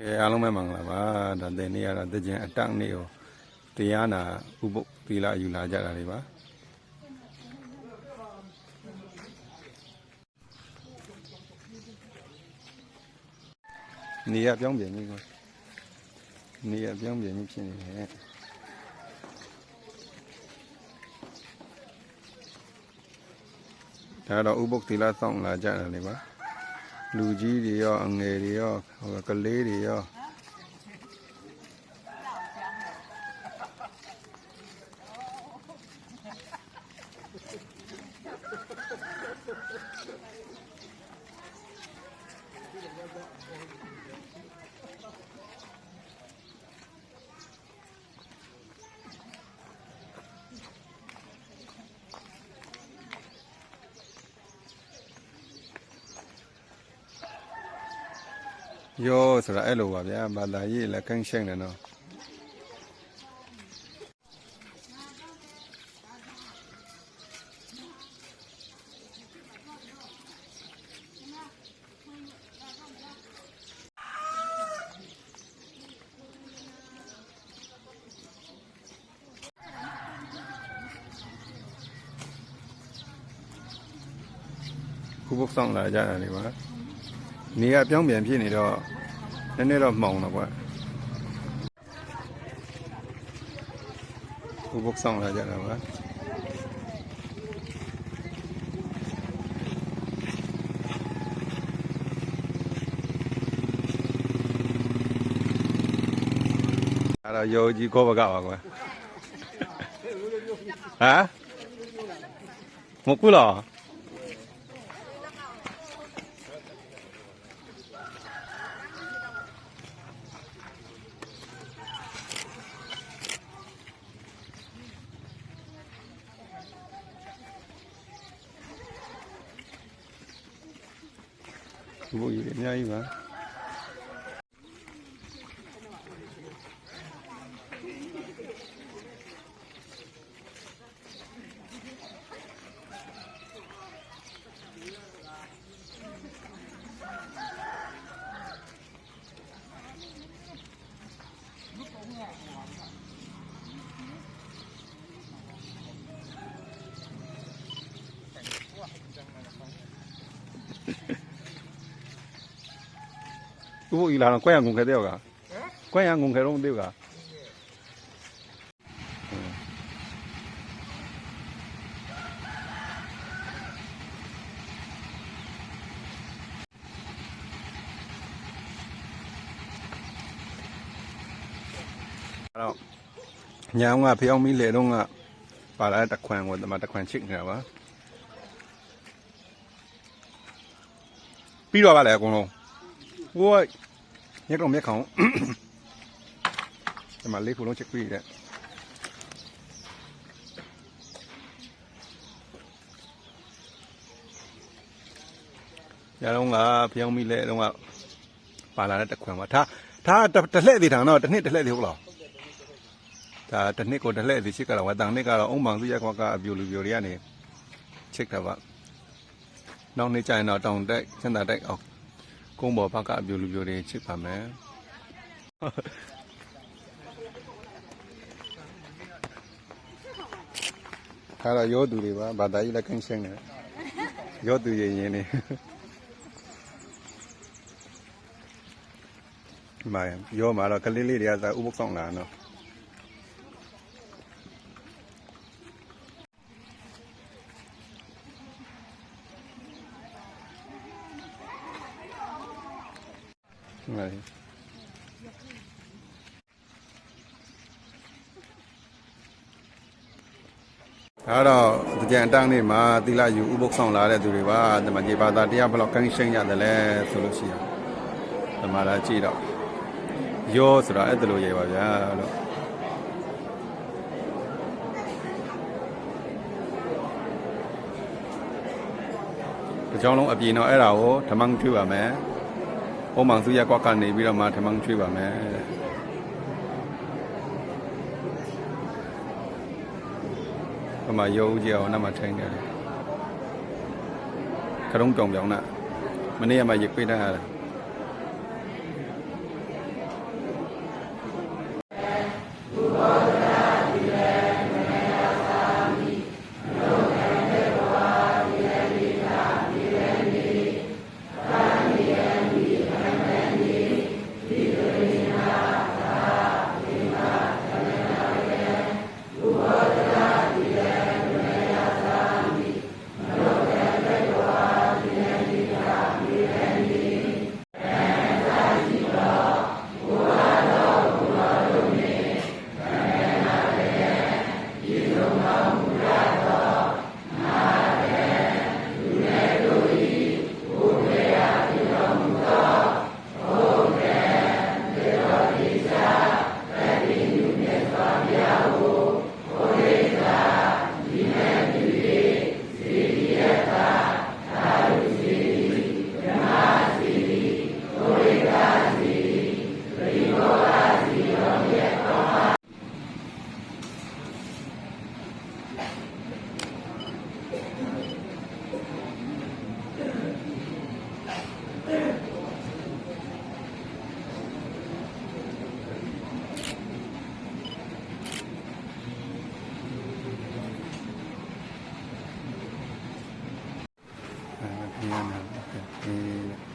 အဲအားလုံးပဲမင်္ဂလာပါဒါတင်နေ့ကတော့တကြင်အတက်နေ့ကိုတရားနာဥပုပ်သီလယူလာကြတာတွေပါနေရပြောင်းပြန်ပြီကောနေရပြောင်းပြန်ပြီဖြစ်နေတယ်ဒါတော့ဥပုပ်သီလစောင့်လာကြတာတွေပါ လူကြီးတွေရောအငယ်တွေရောဟိုကလေးတွေရော ရောဆိုတာအဲ့လိုပါဗျာဘာသာရေးလက်ကန်းရှိန်တယ်နော်ခုဘုတ်ဆောင်လာကြတာလေပါ နေရပြောင်းပြန်ဖြစ်နေတော့နည်းနည်းတော့မှောင်တော့ကွာဥပုပ်ဆောင်လာကြတာပါအဲ့တော့ယောကြီးကောဘကပါကွာဟမ်မကူလား ဘုရားအများကြီးပါ ဘုရားလာတော့ကွဲရငုံခဲတဲ့ကကွဲရငုံခဲတော့တဲ့ကအဲ့တော့ညာကဖျောင်းမီးလေတော့ကပါလာတခွန်ကိုတမတခွန်ချစ်နေတာပါပြီးတော့ပါလေအကုန်လုံးโว้ မြက်ကောင်မြက်ကောင်ဒီမှာလေးခုလုံးချက်ပြီးတဲ့ရတော့ကဖျောင်းမိလဲတော့ကပါလာတဲ့တခွင်ပါဒါဒါတလှဲ့သေးတာနော်တစ်နှစ်တလှဲ့သေးဟုတ်လားဒါတစ်နှစ်ကိုတလှဲ့သေးရှိကတော့ဝတန်နှစ်ကတော့အုံမောင်စုရကွာကအပြူလူပြူတွေကနေချိတ်တာပါနောက်နေ့ကျရင်တော့တောင်တက်စင်တာတက်အောင် ကုန်းပေါ်ဘက်ကအပြိုလူပြိုတွေချစ်ပါမယ်ခါတော့ရောသူတွေပါဘာသာရေးလက်ကင်းရှင်းတယ်ရောသူရင်ရင်နေမာရောမှာတော့ကလေးလေးတွေကသာဥပုပ်ဆောင်လာနော် ဟုတ်ပါပြီအဲ့တော့ကြံအတန်းနေ့မှာသီလယူဥပုပ်ဆောင်လာတဲ့သူတွေပါဒီမှာဒီဘာသာတရားဘယ်လောက်ကင်းရှင်းရတယ်လဲဆိုလို့ရှိရင်ဒီမှာလာကြည့်တော့ရောဆိုတာအဲ့ဒါလိုရေးပါဗျာလို့ဒီကြောင်းလုံးအပြင်တော့အဲ့ဒါကိုဓမ္မန်ထွေးပါမယ်။ ဩမောင်စုရက်ကွက်ကနေပြီးတော့မှဓမ္မန်ထွေးပါမယ်တဲ့။ဟိုမှာရုပ်ကြီးအောင်နောက်မှထိုင်တယ်။ခရုံးတောင်ပြောင်းတာမနေ့ကမှရစ်ပေးထားရတယ်။ ရနာအေး